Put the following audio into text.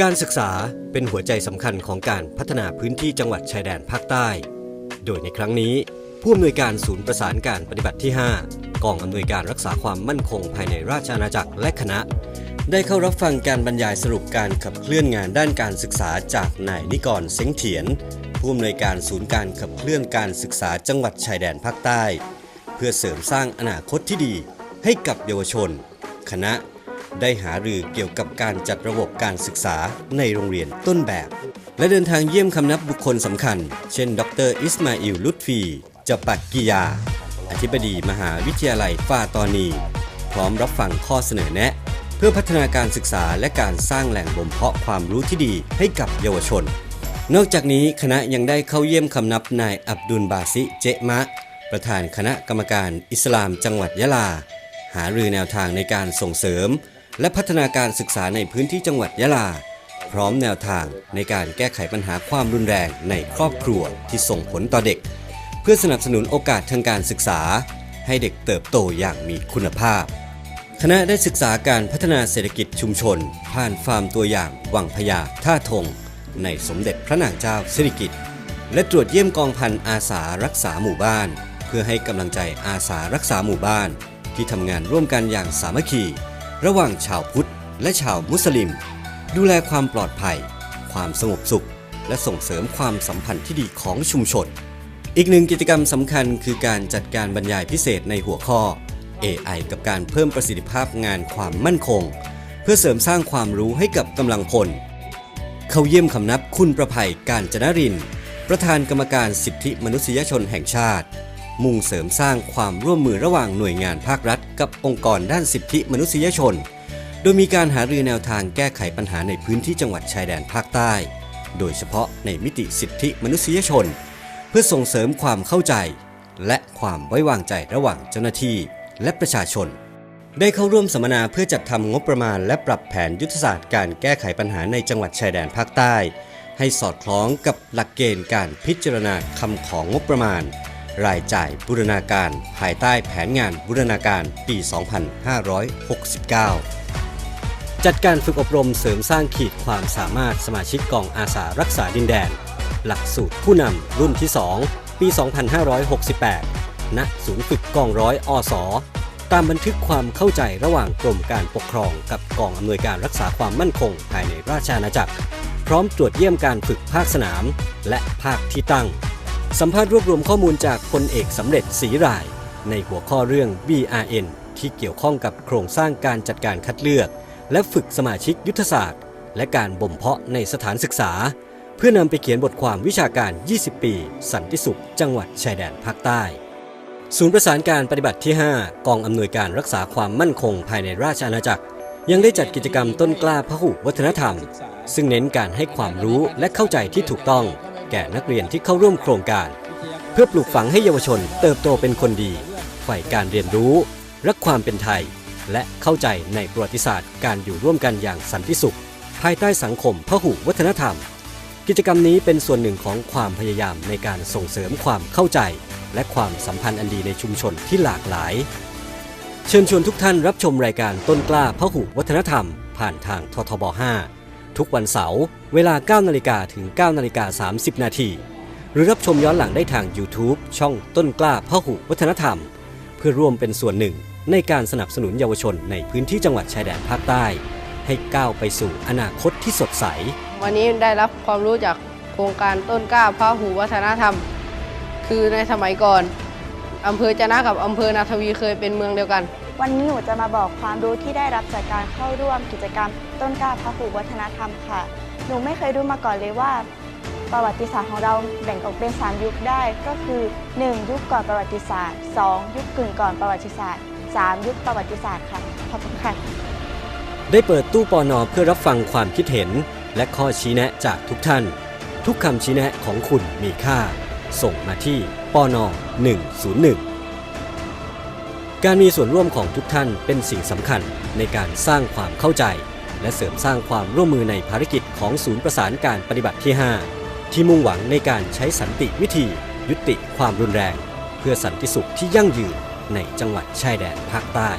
การศึกษาเป็นหัวใจสำคัญของการพัฒนาพื้นที่จังหวัดชายแดนภาคใต้ โดยในครั้งนี้ ผู้อำนวยการศูนย์ประสานการปฏิบัติที่ 5 กองอำนวยการรักษาความมั่นคงภายในราชอาณาจักรและคณะ ได้เข้ารับฟังการบรรยายสรุปการขับเคลื่อนงานด้านการศึกษาจากนายนิกรเซ็งเถียน ผู้อำนวยการศูนย์การขับเคลื่อนการศึกษาจังหวัดชายแดนภาคใต้ เพื่อเสริมสร้างอนาคตที่ดีให้กับเยาวชน คณะ ได้หารือเกี่ยวกับการจัดระบบการศึกษาในโรงเรียนต้นแบบ และเดินทางเยี่ยมคำนับบุคคลสำคัญ เช่น ดรอิสมาอิลลุตฟีจปักกิยา อธิบดีมหาวิทยาลัยฟาตอนี พร้อมรับฟังข้อเสนอแนะ เพื่อพัฒนาการศึกษาและการสร้างแหล่งบ่มเพาะความรู้ที่ดีให้กับเยาวชน นอกจากนี้คณะยังได้เข้าเยี่ยมคำนับนายอับดุลบาซิเจมะ ประธานคณะกรรมการอิสลามจังหวัดยะลา หารือแนวทางในการส่งเสริม และพัฒนาการศึกษาในพื้นที่จังหวัดยะลา พร้อมแนวทางในการแก้ไขปัญหาความรุนแรงในครอบครัวที่ส่งผลต่อเด็ก เพื่อสนับสนุนโอกาสทางการศึกษา ให้เด็กเติบโตอย่างมีคุณภาพ คณะได้ศึกษาการพัฒนาเศรษฐกิจชุมชน ผ่านฟาร์มตัวอย่างวังพญาท่าทง ในสมเด็จพระนางเจ้าสิริกิติ์และตรวจเยี่ยมกองพันอาสารักษาหมู่บ้าน เพื่อให้กำลังใจอาสารักษาหมู่บ้าน ที่ทำงานร่วมกันอย่างสามัคคี ระหว่างชาวพุทธและชาวมุสลิม ดูแลความปลอดภัย ความสงบสุข และส่งเสริมความสัมพันธ์ที่ดีของชุมชน อีกหนึ่งกิจกรรมสำคัญคือการจัดการบรรยายพิเศษในหัวข้อ AI กับการเพิ่มประสิทธิภาพงานความมั่นคง เพื่อเสริมสร้างความรู้ให้กับกำลังพล เข้าเยี่ยมคำนับคุณประภัยการจนริน ประธานกรรมการสิทธิมนุษยชนแห่งชาติ มุ่งเสริมสร้างความร่วมมือระหว่างหน่วยงานภาครัฐ กับองค์กรด้านสิทธิมนุษยชน โดยมีการหารือแนวทางแก้ไขปัญหาในพื้นที่จังหวัดชายแดนภาคใต้ โดยเฉพาะในมิติสิทธิมนุษยชน เพื่อส่งเสริมความเข้าใจ และความไว้วางใจระหว่างเจ้าหน้าที่และประชาชน ได้เข้าร่วมสัมมนาเพื่อจัดทำงบประมาณ และปรับแผนยุทธศาสตร์การแก้ไขปัญหาในจังหวัดชายแดนภาคใต้ ให้สอดคล้องกับหลักเกณฑ์การพิจารณาคำของงบประมาณ รายจ่ายบูรณาการ ภายใต้แผนงานบูรณาการปี 2569 จัดการฝึกอบรมเสริมสร้างขีดความสามารถสมาชิกกองอาสารักษาดินแดน หลักสูตรผู้นำรุ่นที่ 2 ปี 2568 ณ ศูนย์ฝึกกองร้อยอสตามบันทึกความเข้าใจระหว่างกรมการปกครองกับกองอำนวยการรักษาความมั่นคงภายในราชอาณาจักร พร้อมตรวจเยี่ยมการฝึกภาคสนาม และภาคที่ตั้ง สัมภาษณ์รวบรวมข้อมูลจากพลเอกสำเร็จศรีราย ในหัวข้อเรื่อง BRN ที่เกี่ยวข้องกับโครงสร้างการจัดการคัดเลือก และฝึกสมาชิกยุทธศาสตร์ และการบ่มเพาะในสถานศึกษา เพื่อนำไปเขียนบทความวิชาการ 20 ปี สันติสุข จังหวัดชายแดนภาคใต้ ศูนย์ประสานการปฏิบัติที่ 5 กองอำนวยการรักษาความมั่นคงภายในราชอาณาจักร ยังได้จัดกิจกรรมต้นกล้าพหุวัฒนธรรม ซึ่งเน้นการให้ความรู้และเข้าใจที่ถูกต้อง แก่นักเรียนที่เข้าร่วมโครงการ เพื่อปลูกฝังให้เยาวชนเติบโตเป็นคนดีใฝ่การเรียนรู้ รักความเป็นไทย และเข้าใจในประวัติศาสตร์ การอยู่ร่วมกันอย่างสันติสุข ภายใต้สังคมพหุวัฒนธรรม กิจกรรมนี้เป็นส่วนหนึ่งของความพยายามในการส่งเสริมความเข้าใจ และความสัมพันธ์อันดีในชุมชนที่หลากหลาย เชิญชวนทุกท่านรับชมรายการต้นกล้าพหุวัฒนธรรม ผ่านทางททบ 5 ทุกวันเสาร์เวลา 9 นาฬิกาถึง 9 นาฬิกา 30 นาที หรือรับชมย้อนหลังได้ทาง YouTube ช่องต้นกล้าพหุวัฒนธรรม เพื่อร่วมเป็นส่วนหนึ่งในการสนับสนุนเยาวชนในพื้นที่จังหวัดชายแดนภาคใต้ ให้ก้าวไปสู่อนาคตที่สดใส วันนี้ได้รับความรู้จากโครงการต้นกล้าพหูวัฒนธรรม คือในสมัยก่อนอำเภอจะนะกับอำเภอนาทวีเคยเป็นเมืองเดียวกัน วันนี้หนูจะมาบอกความรู้ที่ได้รับจากการเข้าร่วมกิจกรรมต้นกล้าพะหูวัฒนธรรมค่ะ หนูไม่เคยรู้มาก่อนเลยว่า ประวัติศาสตร์ของเราแบ่งออกเป็น 3 ยุคได้ ก็คือ 1. ยุคก่อนประวัติศาสตร์ 2. ยุคกึ่งก่อนประวัติศาสตร์ 3. ยุคประวัติศาสตร์ค่ะ ขอบคุณค่ะ ได้เปิดตู้ปอนอเพื่อรับฟังความคิดเห็น และข้อชี้แนะจากทุกท่าน ทุกคำชี้แนะของคุณมีค่า ส่งมาที่ปอนอ101 การมีส่วนร่วมของทุกท่านเป็นสิ่งสำคัญในการสร้างความเข้าใจ และเสริมสร้างความร่วมมือในภารกิจของศูนย์ประสานการปฏิบัติที่ 5 ที่มุ่งหวังในการใช้สันติวิธี ยุติความรุนแรง เพื่อสันติสุขที่ยั่งยืนในจังหวัดชายแดนภาคใต้